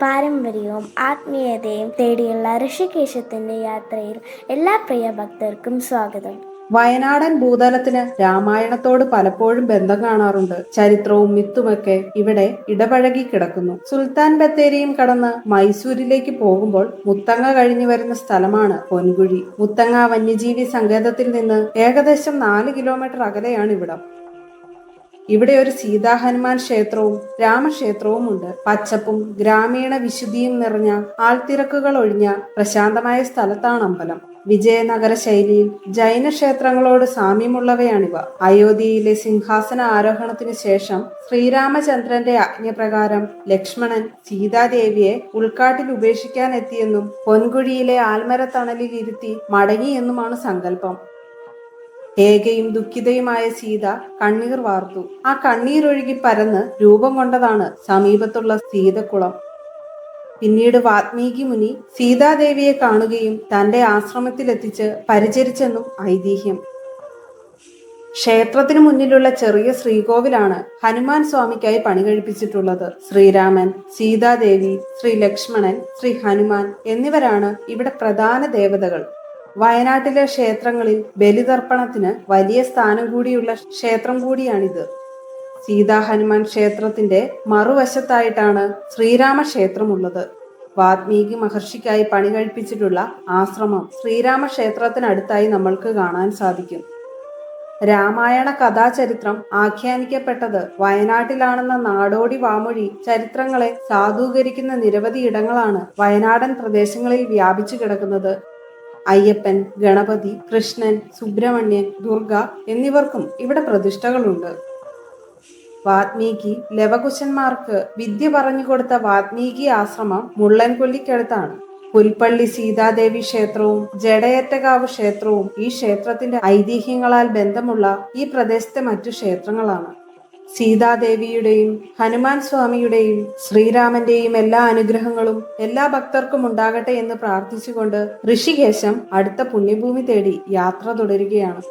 പാരമ്പര്യവും ആത്മീയതയും തേടിയുള്ള ഋഷികേശത്തിന്റെ യാത്രയിൽ എല്ലാ പ്രിയ ഭക്തർക്കും സ്വാഗതം. വയനാടൻ ഭൂതലത്തിന് രാമായണത്തോട് പലപ്പോഴും ബന്ധം കാണാറുണ്ട്. ചരിത്രവും മിത്തുമൊക്കെ ഇവിടെ ഇടപഴകി കിടക്കുന്നു. സുൽത്താൻ ബത്തേരിയും കടന്ന് മൈസൂരിലേക്ക് പോകുമ്പോൾ മുത്തങ്ങ കഴിഞ്ഞു വരുന്ന സ്ഥലമാണ് പൊൻകുഴി. മുത്തങ്ങ വന്യജീവി സങ്കേതത്തിൽ നിന്ന് ഏകദേശം നാല് കിലോമീറ്റർ അകലെയാണ് ഇവിടം. ഇവിടെ ഒരു സീതാ ഹനുമാൻ ക്ഷേത്രവും രാമക്ഷേത്രവും ഉണ്ട്. പച്ചപ്പും ഗ്രാമീണ വിശുദ്ധിയും നിറഞ്ഞ ആൾത്തിരക്കുകൾ ഒഴിഞ്ഞ പ്രശാന്തമായ സ്ഥലത്താണ് അമ്പലം. വിജയനഗര ശൈലിയിൽ ജൈന ക്ഷേത്രങ്ങളോട് സാമ്യമുള്ളവയാണിവ. അയോധ്യയിലെ സിംഹാസന ആരോഹണത്തിന് ശേഷം ശ്രീരാമചന്ദ്രന്റെ ആജ്ഞപ്രകാരം ലക്ഷ്മണൻ സീതാദേവിയെ ഉൾക്കാട്ടിൽ ഉപേക്ഷിക്കാൻ എത്തിയെന്നും പൊൻകുഴിയിലെ ആൽമരത്തണലിൽ ഇരുത്തി മടങ്ങിയെന്നുമാണ് സങ്കല്പം. ഏകയും ദുഃഖിതയുമായ സീത കണ്ണീർ വാർത്തു. ആ കണ്ണീരൊഴുകി പരന്ന് രൂപം കൊണ്ടതാണ് സമീപത്തുള്ള സീതക്കുളം. പിന്നീട് വാത്മീകി മുനി സീതാദേവിയെ കാണുകയും തന്റെ ആശ്രമത്തിലെത്തിച്ച് പരിചരിച്ചെന്നും ഐതിഹ്യം. ക്ഷേത്രത്തിന് മുന്നിലുള്ള ചെറിയ ശ്രീകോവിലാണ് ഹനുമാൻ സ്വാമിക്കായി പണി കഴിപ്പിച്ചിട്ടുള്ളത്. ശ്രീരാമൻ സീതാദേവി ശ്രീ ലക്ഷ്മണൻ ശ്രീ ഹനുമാൻ എന്നിവരാണ് ഇവിടെ പ്രധാന ദേവതകൾ. വയനാട്ടിലെ ക്ഷേത്രങ്ങളിൽ ബലിതർപ്പണത്തിന് വലിയ സ്ഥാനം കൂടിയുള്ള ക്ഷേത്രം കൂടിയാണിത്. സീതാ ഹനുമാൻ ക്ഷേത്രത്തിന്റെ മറുവശത്തായിട്ടാണ് ശ്രീരാമ ക്ഷേത്രമുള്ളത് വാത്മീകി മഹർഷിക്കായി പണി കഴിപ്പിച്ചിട്ടുള്ള ആശ്രമം ശ്രീരാമ ക്ഷേത്രത്തിനടുത്തായി നമ്മൾക്ക് കാണാൻ സാധിക്കും. രാമായണ കഥാചരിത്രം ആഖ്യാനിക്കപ്പെട്ടത് വയനാട്ടിലാണെന്ന നാടോടി വാമൊഴി ചരിത്രങ്ങളെ സാധൂകരിക്കുന്ന നിരവധി ഇടങ്ങളാണ് വയനാടൻ പ്രദേശങ്ങളിൽ വ്യാപിച്ചു കിടക്കുന്നത്. അയ്യപ്പൻ ഗണപതി കൃഷ്ണൻ സുബ്രഹ്മണ്യൻ ദുർഗ എന്നിവർക്കും ഇവിടെ പ്രതിഷ്ഠകളുണ്ട്. വാത്മീകി ലവകുശന്മാർക്ക് വിദ്യ പറഞ്ഞുകൊടുത്ത വാത്മീകി ആശ്രമം മുള്ളൻകൊല്ലിക്കടുത്താണ്. പുൽപ്പള്ളി സീതാദേവി ക്ഷേത്രവും ജഡയറ്റകാവ് ക്ഷേത്രവും ഈ ക്ഷേത്രത്തിന്റെ ഐതിഹ്യങ്ങളാൽ ബന്ധമുള്ള ഈ പ്രദേശത്തെ മറ്റു ക്ഷേത്രങ്ങളാണ്. സീതാദേവിയുടെയും ഹനുമാൻ സ്വാമിയുടെയും ശ്രീരാമന്റെയും എല്ലാ അനുഗ്രഹങ്ങളും എല്ലാ ഭക്തർക്കും ഉണ്ടാകട്ടെ എന്ന് പ്രാർത്ഥിച്ചുകൊണ്ട് ഋഷികേശം അടുത്ത പുണ്യഭൂമി തേടി യാത്ര തുടരുകയാണ്.